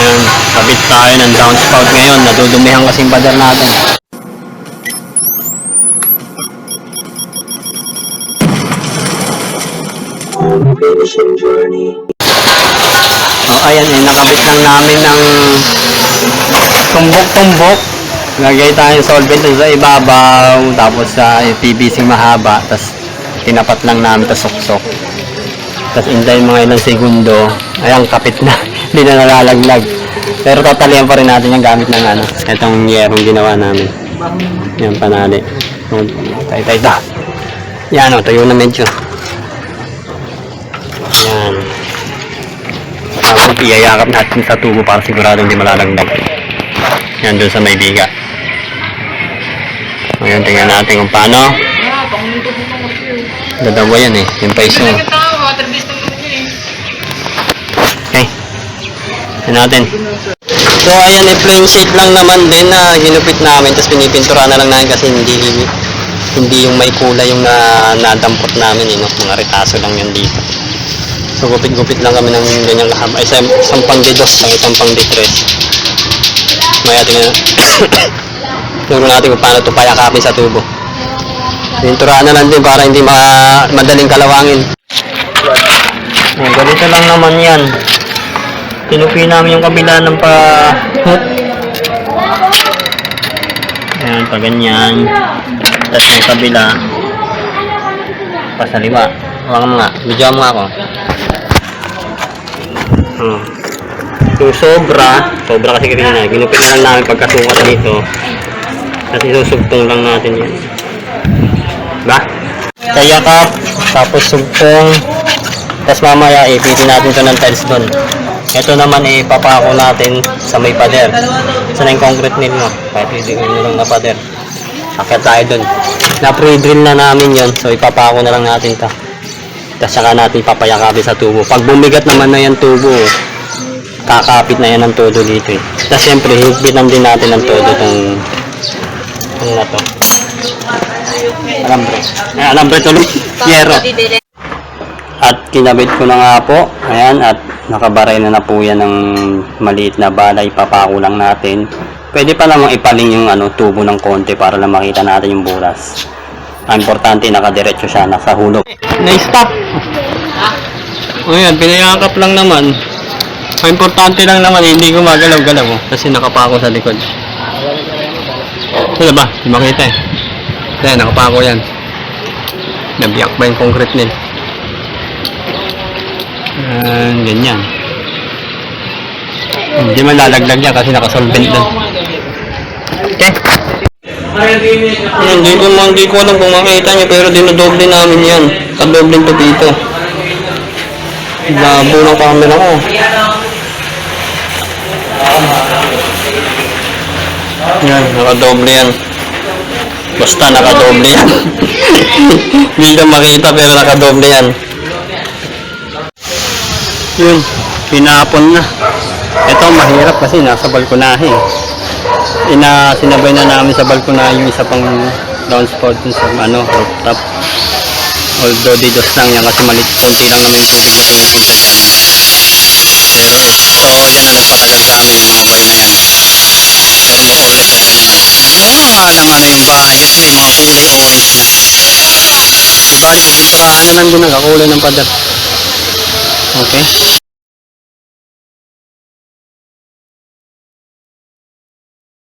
Ayan, kabit tayo ng downspout ngayon. Nadudumihan kasing pader natin. Oh, ayan, eh, nakabit lang namin ng tumbok-tumbok. Lagay tayo ng solvent sa ibabaw, tapos sa PVC mahaba, tapos tinapat lang namin, tapos suksok. Tapos inday mga ilang segundo, ayan, kapit na, hindi na nalalaglag. Pero tatalian pa rin natin yung gamit ng ano, itong yerong ginawa namin. Yan, panali. Oh, Tay, tay, ta. Yan, o, tayo na medyo. Yan. Tapos iyayakap natin sa tubo para sigurado hindi malalaglag. Yan doon sa may biga. Ngayon, tingnan natin kung paano. Dadawa yan eh, yung paiso. Okay. Natin. So ayan, eh, plain sheet lang naman din na ginupit namin tapos pinipintura na lang namin kasi hindi hindi yung may kulay yung na, nadampot namin eh, mga retaso lang yan dito. So gupit-gupit lang kami ng ganyang kahaba. Ay, isang, isang pang de dos, isang isang de tres. Maya tingnan. Turo natin kung paano ito payakapin sa tubo. Pinturaan na lang din para hindi ma madaling kalawangin. Ganito lang naman yan. Tinupi namin yung kabila ng pa hook. Ayan, pa ganyan. Tapos yung kabila. Pasaliwa. Huwag mo nga. Bidyo mo nga ako. Hmm. Yung sobra, sobra kasi kanina, ginupit na lang namin pagkasukat dito. Tapos isusugtong lang natin yan. Diba? Kaya ka, tapos sugtong, tapos mamaya ipitin natin to ng tiles doon. Ito naman ipapako natin sa may pader. Sa na yung concrete nail mo. Kahit hindi lang na pader. Akit tayo doon. Na-pre-drill na namin yon So ipapako na lang natin to. Tapos saka natin papayakapin sa tubo. Pag bumigat naman na yung tubo, kakapit na yan ng todo dito eh. Tapos siyempre, higpitan din natin ng todo itong ano na to. Alambre. Ay, alambre tuloy. Yero. At kinabit ko na nga po. Ayan, at nakabaray na na po yan ng maliit na balay. Papako lang natin. Pwede pa namang ipaling yung ano, tubo ng konti para lang makita natin yung buras. Ang importante, nakadiretso siya, nasa hulog. Na-stop. Ayan, pinayakap lang naman. Ang importante lang naman, hindi gumagalaw-galaw. oh. Kasi nakapako sa likod. Wala ba? Hindi makita eh. Kaya nakapako yan. Nabiyak ba yung concrete nil? Uh, ganyan. Hindi man lalaglag yan kasi nakasolvent doon. Okay. Hindi ko hindi ko alam kung makita niyo pero dinodoble namin yan. Kadobleng to dito. Labo ng camera ko. Yan, nakadoble yan. Basta nakadoble yan. Hindi ka makita pero nakadoble yan. Yun, pinapon na. Ito mahirap kasi nasa balkonahe. Ina sinabay na namin sa balkonahe yung isa pang downspout dun sa ano, rooftop. Although didos lang yan kasi malit konti lang yung na pinapit. Pero ito, yan ang nagpatagal sa amin yung mga buhay na yan. Pero yung kulay na yan, namuha ng ano yung bahay kasi may mga kulay orange na. Diba, yung pinturahan na lang din nagkakulay ng pader. Okay.